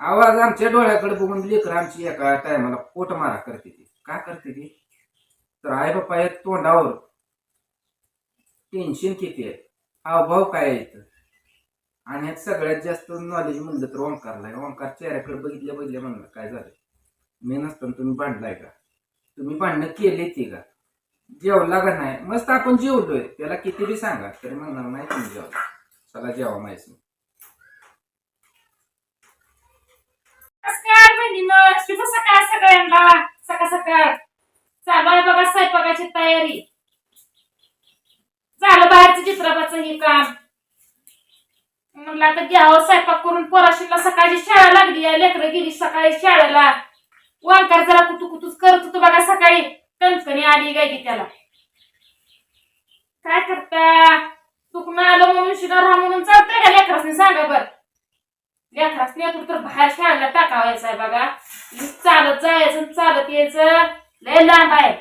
आवाज आमच्या डोळ्याकडे बघून लेकर आमची एका टायमाला पोट मारा करते ती. का करते ती? तर आई बाप्पा एक तोंडावर टेन्शन किती आहे? हावभाव काय आहे इथं? आणि ह्यात सगळ्यात जास्त नॉलेज म्हणलं तर ओंकारला आहे. ओंकार चेहऱ्याकडे बघितल्या बघितल्या म्हणलं काय झालं? मी नसताना तुम्ही भांडलाय का? तुम्ही भांडणं केले ते का? जेवला का नाही? मस्त आपण जेवलोय. त्याला किती बी सांगा तरी म्हणणार नाही तुम्ही जेवला. चला जेवा माहिती. नमस्कार बहिणीनं. शुभ सकाळ सगळ्यांना. सकाळ सकाळ. चालू आहे बघा स्वयंपाकाची तयारी. झालं बाहेरचं चित्रपटाचं हे काम. म्हणलं आता घ्यावं स्वयंपाक करून पोराशीला सकाळची शाळा लागली आहे. लेकरं गेली सकाळी शाळेला. वांकार जरा कुतू कुतूच करत होतो बघा सकाळी. कणकणी आली गायची त्याला. काय करता? चुकून आलं म्हणून शिकार हा म्हणून चालतंय का लेकरासनी सांगा बरं? लेकरासनी आपण तर बाहेर शाळेला टाकावायचं आहे बघा. चालत जायचं चालत यायचं. लय लांब आहे.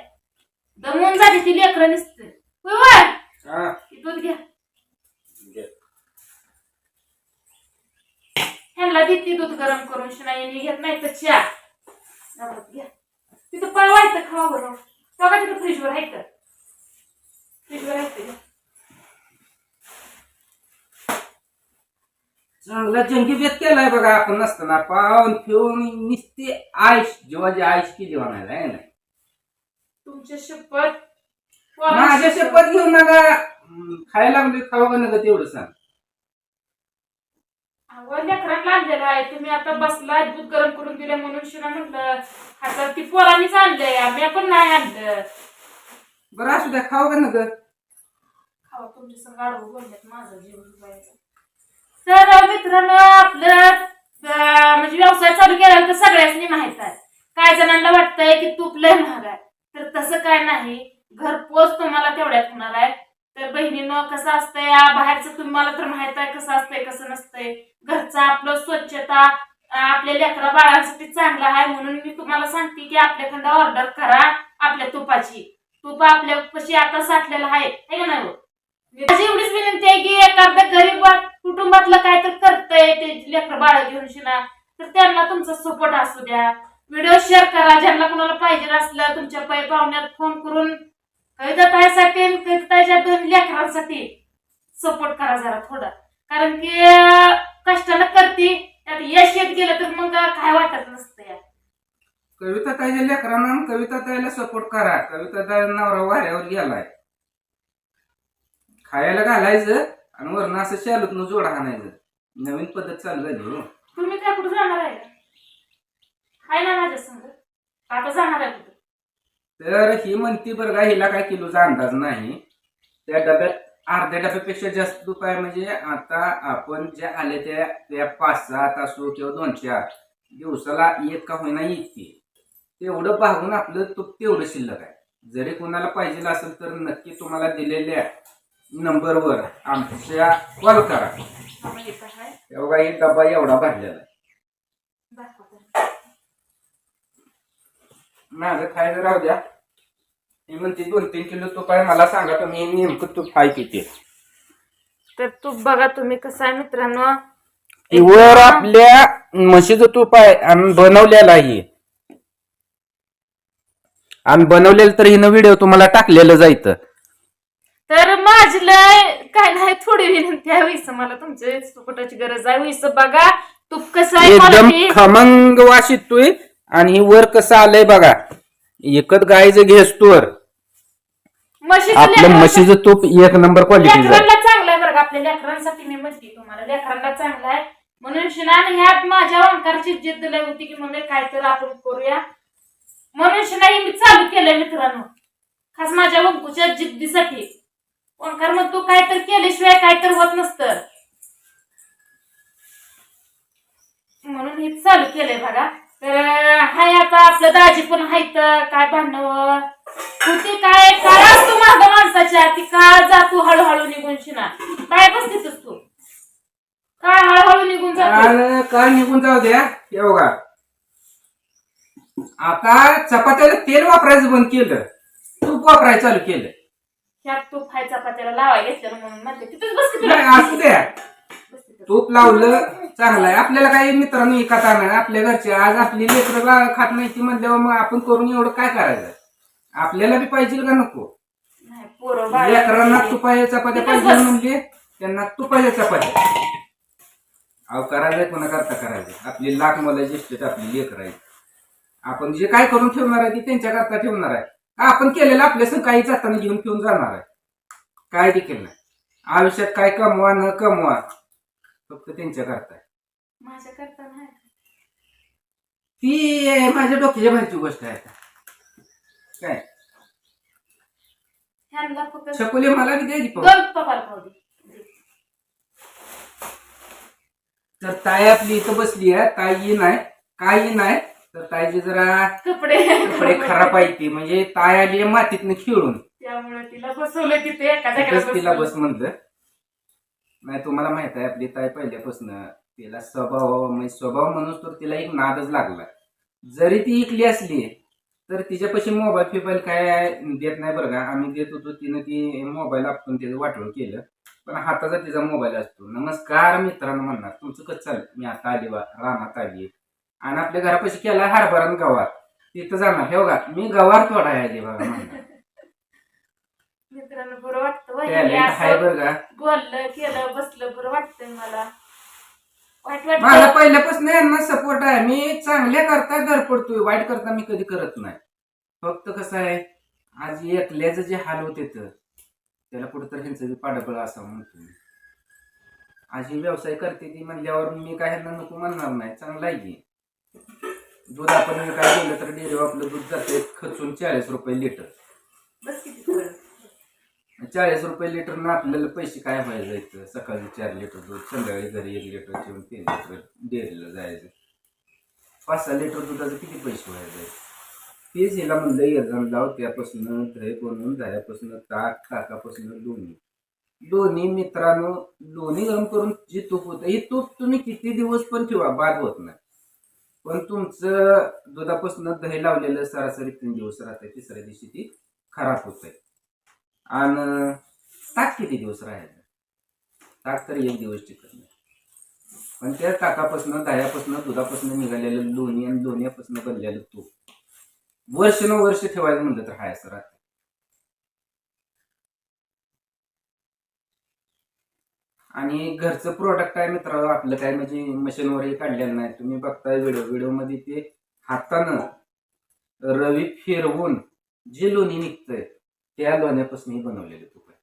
दमून जाते ती लेकरं नुसतं. दूध घ्या ह्यांना देते दूध गरम करून. शिनाईने घेत नाही तर चहा. घ्या. तिथं पळवायचं खावा बरं बघा तिथं फ्रीजवर आहे तर फ्रीजवर आहे चांगला जंगी बेत केलाय बघा आपण नसताना पाहून फिरून निसते आयुष जीवाची आयुष केली म्हणायला आहे ना? तुमच्या शपथ माझ्या शपथ घेऊन नका. खायला लागले खावा का नका तेवढं सांग. अहो, आहे. तुम्ही आता बसला दूध गरम करून दिले म्हणून हातात ती पोरांनीच आणलंय आम्ही पण नाही आणलं. बरं असू द्या खावा का नका? खावा तुमच्या संग आडवं बोलण्यात माझा जीव डुबायचा. तर मित्रांनो आपलं म्हणजे व्यवसाय चालू केला तर सगळ्यांनी माहीत आहे. काय जणांना वाटतंय की तूप लय महाग आहे. तर तसं काय नाही. घरपोच तुम्हाला तेवढ्यात होणार आहे. तर बहिणीनं कसं असतंय? बाहेरचं तुम्हाला तर माहीत आहे कसं असतंय कसं नसतंय. घरचं आपलं स्वच्छता आपल्या लेकरा बाळांसाठी चांगला आहे म्हणून मी तुम्हाला सांगते की आपल्याकडं ऑर्डर करा आपल्या तुपाची. तूप आपल्या कशी आता साठलेलं आहे. है का नाही हो? माझी एवढीच विनंती आहे की एखाद्या गरीब कुटुंबातलं काय तर करतंय ते लेकर बाळ घेऊन शिना तर त्यांना तुमचा सपोर्ट असू द्या. व्हिडिओ शेअर करा ज्यांना कोणाला पाहिजे असलं तुमच्या पै पाहुण्यात फोन करून कविताताईसाठी आणि कविताताईच्या दोन लेकरांसाठी सपोर्ट करा जरा थोडा. कारण की कष्टानं करते त्यात यश येत गेलं तर मग काय वाटत नसतं या कविता ताईच्या लेकरांना कविता ताईला सपोर्ट करा. कविता ताई नवरा वाऱ्यावर गेलाय. खायला घालायचं आणि वरण असं शालूतनं जोडा हाणायचं नवीन पद्धत चालू झाली हो. तुम्ही काय कुठं जाणार आहे? का? आहे ना माझ्या संग. आता जाणार आहे कुठं? तर ही म्हणती बरं का हिला काय किलोचा अंदाज नाही. त्या डब्यात अर्ध्या डब्यापेक्षा जास्त आहे. म्हणजे आता आपण ज्या आले त्या त्या पाच सात असो किंवा दोन चार दिवसाला एक का होईना येते तेवढं भागून आपलं तूप तेवढं शिल्लक आहे. जरी कोणाला पाहिजे असेल तर नक्की तुम्हाला दिलेल्या नंबरवर आमच्या कॉल करा. एवढा एक डबा एवढा भरलेला. माझं खायला राहू द्या. ही म्हणते दोन तीन किलो तूप आहे मला सांगा तुम्ही नेमकं तूप आहे किती? तर तूप बघा तुम्ही कसं आहे मित्रांनो. वर आपल्या म्हशीचं तूप आहे आणि बनवलेलं आहे. आणि बनवलेलं तर हिनं व्हिडिओ तुम्हाला टाकलेलं जायचं. तर माझी लय काय नाही थोडी विनंती आहे वैस मला तुमच्या सुकटाची गरज आहे वैस. बघा तूप कसं आहे एकदम quality. खमंग वास येतोय आणि ही वर कसं आलंय बघा. एकत गायचं घेस्तोर म्हशीचं आपलं लेकरांचं- म्हशीचं तूप एक नंबर क्वालिटीचं आहे. लेकरांना चांगलं आहे बरं का. आपल्या लेकरांसाठी मी म्हणते तुम्हाला लेकरांना चांगलं आहे. म्हणून शिनान ह्यात माझ्या ओंकारची जिद्द लय होती की मम्मी काय तर आपण करूया. म्हणून शिना हे मी चालू केलंय मित्रांनो. खास माझ्या वंकूच्या जिद्दीसाठी. ओंकार मग तू काय तर केल्याशिवाय काय तर होत नसतं. म्हणून हे चालू केलंय बघा. तर हाय आता आपलं दाजी पण हायत. काय भांडण? होती काय? काय असतो माग माणसाच्या. ती का जातो हळूहळू निघून शिना. काय बसतेस तू. काय हळूहळू निघून जातो काय निघून जाऊ द्या. हे बघा. आता चपात्याला तेल वापरायचं बंद केलं. तूप वापरायचं चालू केलं. ह्यात तू खाय चपात्याला लावाय घेतलं म्हणून म्हणते तिथेच बस की नाही, तुला असू द्या. तूप लावलं चांगलं आहे आपल्याला काही मित्रांनो विकत आणणार आपल्या घरचे. आज आपली लेकरं खात नाही ती म्हणल्यावर मग आपण करून एवढं काय करायचं? आपल्याला बी पाहिजे का नको? नाही पोरं बाळ- लेकरांना तुपाच्या चपात्या पाहिजे म्हणजे? त्यांना तुपाच्या चपात्या अहो करायला कोणा करता करायचं आपली लाख मला ज्येष्ठ आपली लेकर आहे आपण जे काय करून ठेवणार आहे ते त्यांच्या करता ठेवणार आहे. आपण केलेलं आपल्या काही जाताना घेऊन ठेवून जाणार आहे काय देखील नाही आयुष्यात काय कमवा न कमवा फक्त त्यांच्या करता आहे. माझ्या करता नाही ती माझ्या डोक्याच्या बाहेरची गोष्ट आहे आता. काय ह्यांना फक्त छकुले मला बी द्यायची पाहू. दोन पप्पाला खाऊ दे. तर ताई आपली इथं बसली आहे ताई नाही काही नाही तर ताईची जरा कपडे कपडे खराब आहे ती. म्हणजे ताई आली मातीतनं खेळून. त्यामुळे तिला बसवलं तिथे एका तिथंच तिला बस म्हणलं नाही तुम्हाला माहीत आहे आपली ताई पहिल्यापासून तिला स्वभाव म्हणजे स्वभाव म्हणून तर तिला एक नादच लागला. जरी ती इकली असली तर तिच्यापाशी मोबाईल फिबाईल काय देत नाही बरं का. आम्ही देत होतो तिनं ती मोबाईल आपण तिचं वाटवून केलं. पण हाताचा तिचा मोबाईल असतो. नमस्कार मित्रांनो म्हणणार तुमचं कसं चाललं मी आता आली बा रानात आली. आणि आपल्या घरापाशी केला हरभरा आणि गवार. तिथं जाणार. हे बघा मी गवार तोडा आली बघा मित्रांनो बरं वाटतं वहिनी टॅलेंट आहे असं बरं का. बोललं केलं बसलं बरं वाटतंय मला. वाईट वाटत पहिल्यापासून यांना सपोर्ट आहे. मी चांगल्या करता धडपडतोय वाईट करता मी कधी करत नाही. फक्त कसं आहे आज एकल्याचं जे हाल होते तर त्याला कुठंतरी ह्यांचं बी पाडपळ असावं म्हणतो मी. आज ही व्यवसाय करते ती म्हणल्यावर मी काय ह्यांना नको म्हणणार नाही. चांगला आहे की. दूध आपण काय गेलं तर डेअरी आपलं दूध जाते खचून चाळीस रुपये लिटर. बस किती थोडं. चाळीस रुपये लिटरनं आपल्याला पैसे काय व्हायला जायचं सकाळी चार लिटर दूध संध्याकाळी घरी एक लिटर ठेवून तीन लिटर डेअरीला जायचं. पाच सहा लिटर दुधाचे किती पैसे व्हायला जायचे तेच हिला म्हणलं यजन लाव त्यापासून दही बनवून दह्यापासून ताक ताकापासून दोन्ही. दोन्ही मित्रांनो दोन्ही गरम करून जे तूप होतं हे तूप तुम्ही किती दिवस पण ठेवा बाद होत नाही. पण तुमचं दुधापासून दही लावलेलं सरासरी तीन दिवस राहतं तिसऱ्या दिवशी ती खराब होत आहे आणि ताक किती दिवस राहायचं? ताक तर एक दिवस टिकत नाही. पण त्या ताकापासून दह्यापासून दुधापासून निघालेलं लोणी आणि लोण्यापासून बनलेलं तूप वर्ष न वर्ष ठेवायचं म्हणलं तर हाय असं राहतं आणि घरचं प्रोडक्ट आहे मित्रांनो आपलं काय? म्हणजे मशीनवरही काढलेलं नाही. तुम्ही बघताय व्हिडिओ व्हिडिओमध्ये ते हातानं रवी फिरवून जे लोणी निघतंय त्या लोण्यापासून बनवलेलं तूप आहे.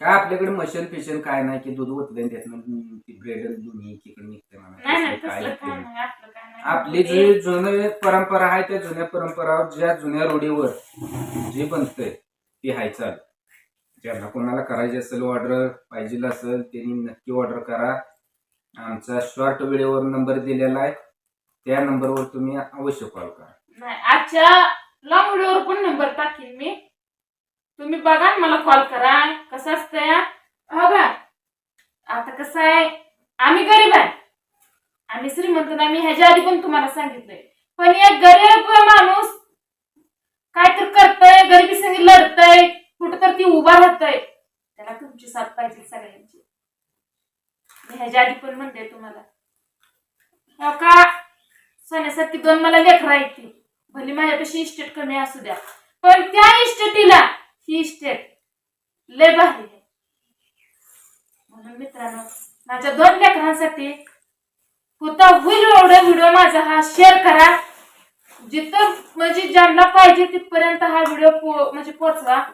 काय आपल्याकडे मशीन फिशन काय नाही की दूध ओतलं त्यातनं ती ब्रेड लोणी तिकडे निघते म्हणा. काय आपली जी जुने परंपरा आहे त्या जुन्या परंपरावर ज्या जुन्या रूढीवर जे बनतंय ती हाय चाल. ज्यांना कोणाला करायची असेल ऑर्डर पाहिजे असेल त्यांनी नक्की ऑर्डर करा. आमचा शॉर्ट व्हिडिओवर नंबर दिलेला आहे. त्या नंबरवर तुम्ही अवश्य कॉल करा. नाही आजच्या लॉंग व्हिडिओवर पण नंबर टाकेन मी. तुम्ही बघा मला कॉल करा. कसं असतंय? हो का? आता कसं आहे? आम्ही गरीब आहे. आम्ही श्रीमंत नाही. मी ह्याच्या आधी पण तुम्हाला सांगितलंय. पण एक गरीब माणूस काय करतय गरिबी संगी लढतय. कुठं तर ती उभा राहतय. त्याला तुमची साथ पाहिजे सगळ्यांची. ह्याच्या आधी पण म्हणते तुम्हाला. हो का? सोन्यासारखी दोन मला लेकरं येते भले माझ्यापेक्षा इस्टेट कमी असू द्या. पण त्या इस्टेटीला ही इस्टेट लय भारी आहे. म्हणून मित्रांनो माझ्या दोन लेकरांसाठी होता होईल एवढा व्हिडिओ माझा हा. शेअर करा. जिथं म्हणजे ज्यांना पाहिजे तिथपर्यंत हा व्हिडिओ पो म्हणजे पोचवा.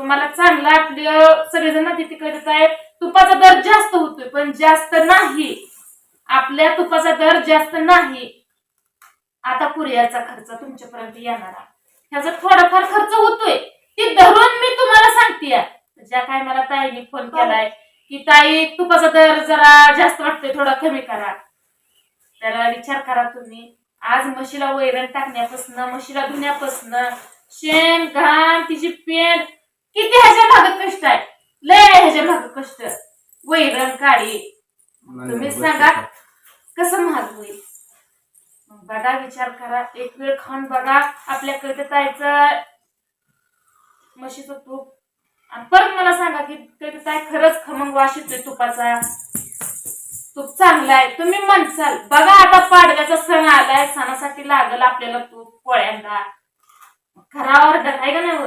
तुम्हाला चांगला आपलं सगळेजण तिथे करत तुपाचा दर जास्त होतोय पण जास्त नाही. आपल्या तुपाचा दर जास्त नाही. आता कुरिअरचा खर्च तुमच्यापर्यंत येणारा ह्याचा थोडाफार खर्च होतोय. ते धरून मी तुम्हाला सांगते. ज्या काय मला ताईने फोन केलाय की ताई तुपाचा दर जरा जास्त वाटतोय थोडा कमी करा. त्याला विचार करा तुम्ही. आज म्हशीला वैरण टाकण्यापासून म्हशीला धुण्यापासून शेण घाण तिची पेंट किती ह्याच्या भागात कष्ट आहे? लय ह्याच्या भागात कष्ट. वैरण काढी तुम्ही सांगा कसं महाग होईल? बघा विचार करा. एक वेळ खाऊन बघा. आपल्याकडे तायचं म्हशीचं तूप. आणि परत मला सांगा की ते काय खरंच खमंग वास येतोय तुपाचा. तूप चांगला आहे. तुम्ही म्हणसाल बघा आता पाडव्याचा सण आलाय. सणासाठी लागल आपल्याला तूप पोळ्यांदा खरा ऑर्डर आहे का नाही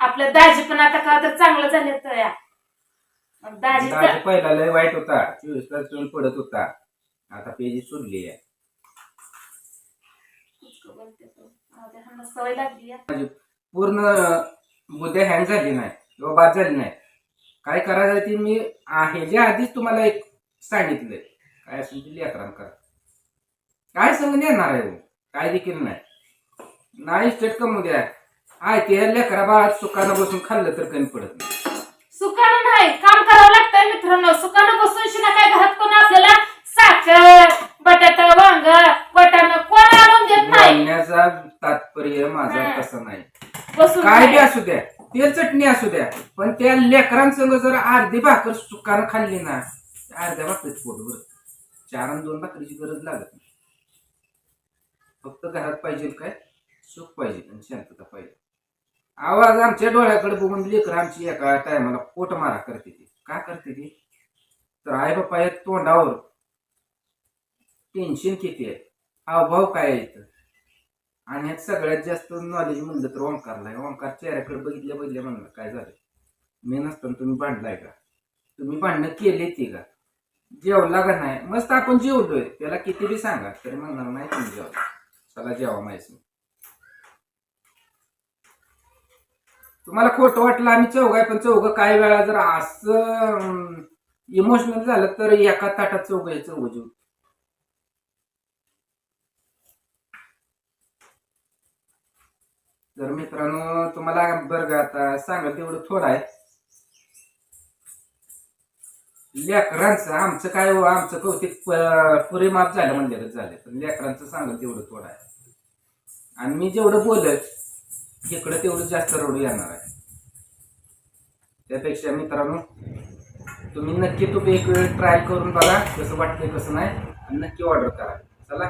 आपलं दाजी पण आता का तर चांगलं झाले तर मग दाजीचं दाजी पहिला लय वाईट होता. चोवीस तास येऊन पडत होता. आता पेजी सुरली आहे. ह्यांना सवय लागली आहे. पूर्ण बुद्ध्या हँग झाली नाही किंवा बाद झाली नाही काय करायचं ते मी आ- ह्याच्या आधीच तुम्हाला एक सांगितलंय. काय असेल ते लेकरां करा. काय सांगून येणार आहे हो? काय देखील नाही. नाही स्टेट कमू द्या. आहे ते लेकरा बाळात सुखानं बसून खाल्लं तर कमी पडत नाही. सुकानं नाही काम करावं लागतंय मित्रांनो. सुकानं बसून शिना काय घरात कोण आपल्याला साखर बटाटा वांग वाटाणा कोण आणून देत नाही? बोलण्याचा तात्पर्य माझा हा. तसं नाही. बसून काय बी. असू द्या तेल चटणी असू द्या पण त्या लेकरांसंग जर अर्धी भाकर सुकानं खाल्ली ना अर्ध्या भाकरीच पोट भरत. चार आणि दोन भाकरीची गरज लागत नाही. फक्त घरात पाहिजे काय? सुख पाहिजे आणि शांतता पाहिजे. आवाज आमच्या डोळ्याकडे बघून लेकर आमची एका टायमाला पोट मारा करते ती. का करते ती? तर आई बापा या तोंडावर. टेन्शन किती आहे? हावभाव काय आहे इथं? आणि ह्यात सगळ्यात जास्त नॉलेज म्हणलं तर ओंकारला आहे ओंकार चेहऱ्याकडे बघितल्या बघितल्या म्हणलं काय झालं? मी नसताना तुम्ही भांडलाय का? तुम्ही भांडणं केले ते का? जेवला का नाही? मस्त आपण जेवलोय. त्याला किती बी सांगा तरी म्हणणार नाही तुम्ही जेवला. चला जेवा माहिती. तुम्हाला खोटं वाटलं आम्ही चौघ आहे पण चौघ काही वेळा जर असं इमोशनल झालं तर एका ताटात चौघ आहे चौघ जेव. तर मित्रांनो तुम्हाला बरं का आता सांगा तेवढं थोडं आहे. लेकरांचं आमचं काय हो, आमचं कौतिक पुरे माप झालं म्हणलेलं झालं पण लेकरांचं सांगा तेवढं थोडं आहे. आणि मी जेवढं बोलत इकडं तेवढं जास्त रडू येणार आहे. त्यापेक्षा मित्रांनो तुम्ही नक्की तुम्ही एक वेळ ट्राय करून बघा कसं वाटतंय कसं नाही आणि नक्की ऑर्डर करा. चला.